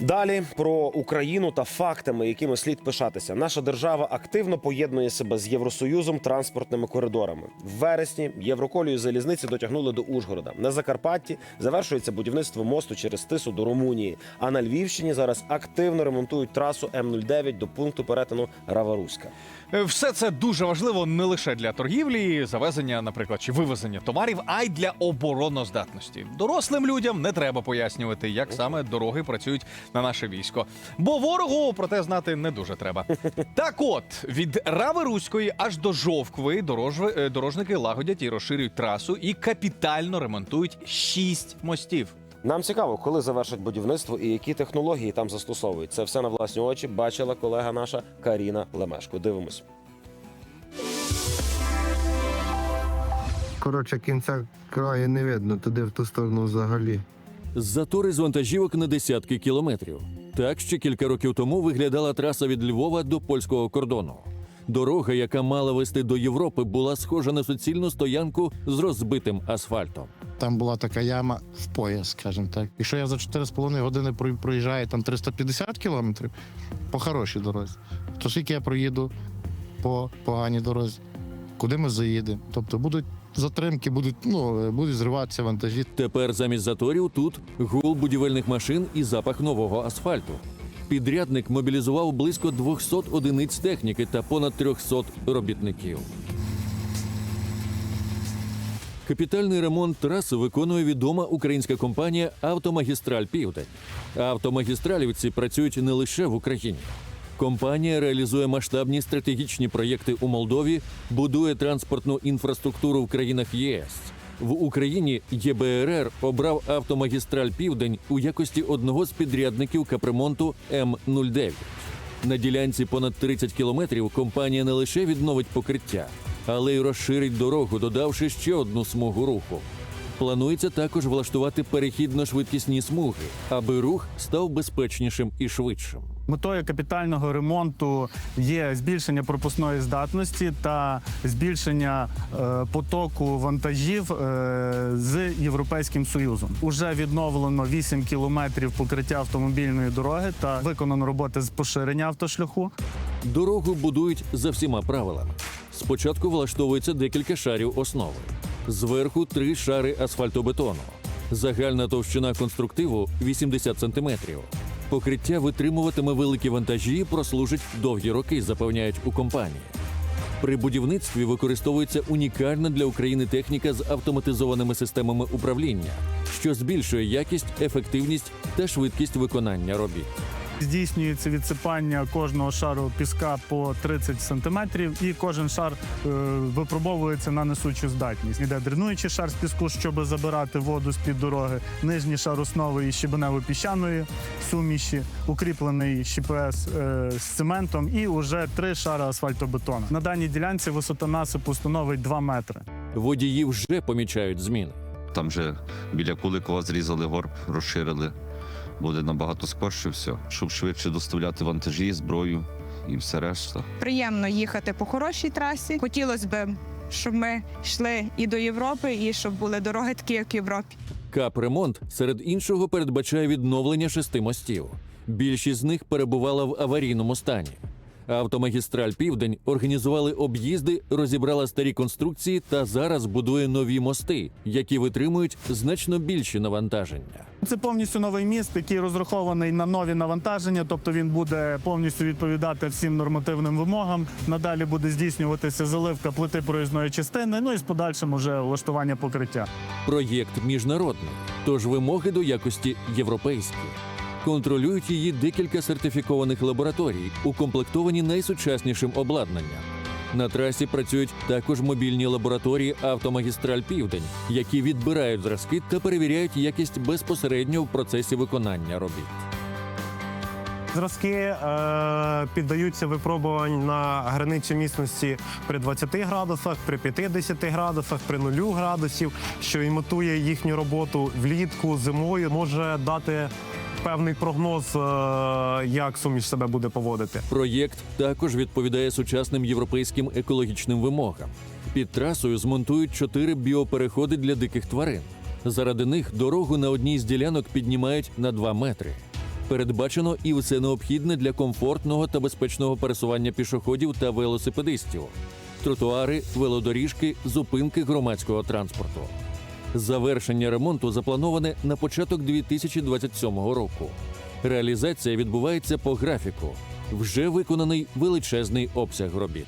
Далі про Україну та фактами, якими слід пишатися. Наша держава активно поєднує себе з Євросоюзом транспортними коридорами. В вересні Євроколію залізниці дотягнули до Ужгорода. На Закарпатті завершується будівництво мосту через Тису до Румунії. А на Львівщині зараз активно ремонтують трасу М09 до пункту перетину Рава-Руська. Е, Все це дуже важливо не лише для торгівлі, завезення, наприклад, чи вивезення товарів, а й для обороноздатності. Дорослим людям не треба пояснювати, як саме дороги працюють на наше військо. Бо ворогу про те знати не дуже треба. Так от від Рави Руської аж до Жовкви дорожви- е, дорожники лагодять і розширюють трасу і капітально ремонтують шість мостів. Нам цікаво, коли завершать будівництво і які технології там застосовують. Це все на власні очі бачила колега наша Каріна Лемешко. Дивимось. Коротше, кінця краю не видно, туди в ту сторону взагалі. Затори з вантажівок на десятки кілометрів. Так ще кілька років тому виглядала траса від Львова до польського кордону. Дорога, яка мала вести до Європи, була схожа на суцільну стоянку з розбитим асфальтом. Там була така яма в пояс, скажімо так. Якщо я за 4,5 години про- проїжджаю там 350 кілометрів по хорошій дорозі, то скільки я проїду по поганій дорозі? Куди ми заїдемо? Тобто будуть затримки, будуть, ну, будуть зриватися вантажі. Тепер замість заторів тут гул будівельних машин і запах нового асфальту. Підрядник мобілізував близько 200 одиниць техніки та понад 300 робітників. Капітальний ремонт траси виконує відома українська компанія Автомагістраль Південь. Автомагістралівці працюють не лише в Україні. Компанія реалізує масштабні стратегічні проєкти у Молдові, будує транспортну інфраструктуру в країнах ЄС. В Україні ЄБРР обрав автомагістраль Південь у якості одного з підрядників капремонту М09. На ділянці понад 30 кілометрів компанія не лише відновить покриття, але й розширить дорогу, додавши ще одну смугу руху. Планується також влаштувати перехідно-швидкісні смуги, аби рух став безпечнішим і швидшим. Метою капітального ремонту є збільшення пропускної здатності та збільшення е, потоку вантажів е, з Європейським Союзом. Уже відновлено 8 кілометрів покриття автомобільної дороги та виконано роботи з поширення автошляху. Дорогу будують за всіма правилами. Спочатку влаштовується декілька шарів основи. Зверху три шари асфальтобетону. Загальна товщина конструктиву 80 см. Покриття витримуватиме великі вантажі і прослужить довгі роки, запевняють у компанії. При будівництві використовується унікальна для України техніка з автоматизованими системами управління, що збільшує якість, ефективність та швидкість виконання робіт. Здійснюється відсипання кожного шару піска по 30 сантиметрів, і кожен шар е, випробовується на несучу здатність. Іде дренуючий шар з піску, щоб забирати воду з під дороги, нижній шар основи щебенево-піщаної суміші, укріплений ЩПС е, з цементом, і уже три шари асфальтобетону. На даній ділянці висота насипу становить 2 метри. Водії вже помічають зміни. Там же біля Куликова зрізали горб, розширили. Буде набагато скорше все, щоб швидше доставляти вантажі, зброю і все решта. приємно їхати по хорошій трасі. Хотілося б, щоб ми йшли і до Європи, і щоб були дороги такі, як в Європі. Капремонт серед іншого передбачає відновлення шести мостів. Більшість з них перебувала в аварійному стані. Автомагістраль Південь організували об'їзди, розібрала старі конструкції та зараз будує нові мости, які витримують значно більші навантаження. Це повністю новий міст, який розрахований на нові навантаження, тобто він буде повністю відповідати всім нормативним вимогам. Надалі буде здійснюватися заливка плити проїзної частини, ну і з подальшим уже влаштування покриття. Проєкт міжнародний, тож вимоги до якості європейські. Контролюють її декілька сертифікованих лабораторій, укомплектовані найсучаснішим обладнанням. На трасі працюють також мобільні лабораторії Автомагістраль Південь, які відбирають зразки та перевіряють якість безпосередньо в процесі виконання робіт. Зразки е, піддаються випробувань на границю міцності при 20 градусах, при 50 градусах, при 0 градусів, що імітує їхню роботу влітку, зимою, може дати певний прогноз, е, як суміш себе буде поводити. Проєкт також відповідає сучасним європейським екологічним вимогам. Під трасою змонтують чотири біопереходи для диких тварин. Заради них дорогу на одній з ділянок піднімають на 2 метри. Передбачено і все необхідне для комфортного та безпечного пересування пішоходів та велосипедистів: тротуари, велодоріжки, зупинки громадського транспорту. Завершення ремонту заплановане на початок 2027 року. Реалізація відбувається по графіку. Вже виконаний величезний обсяг робіт.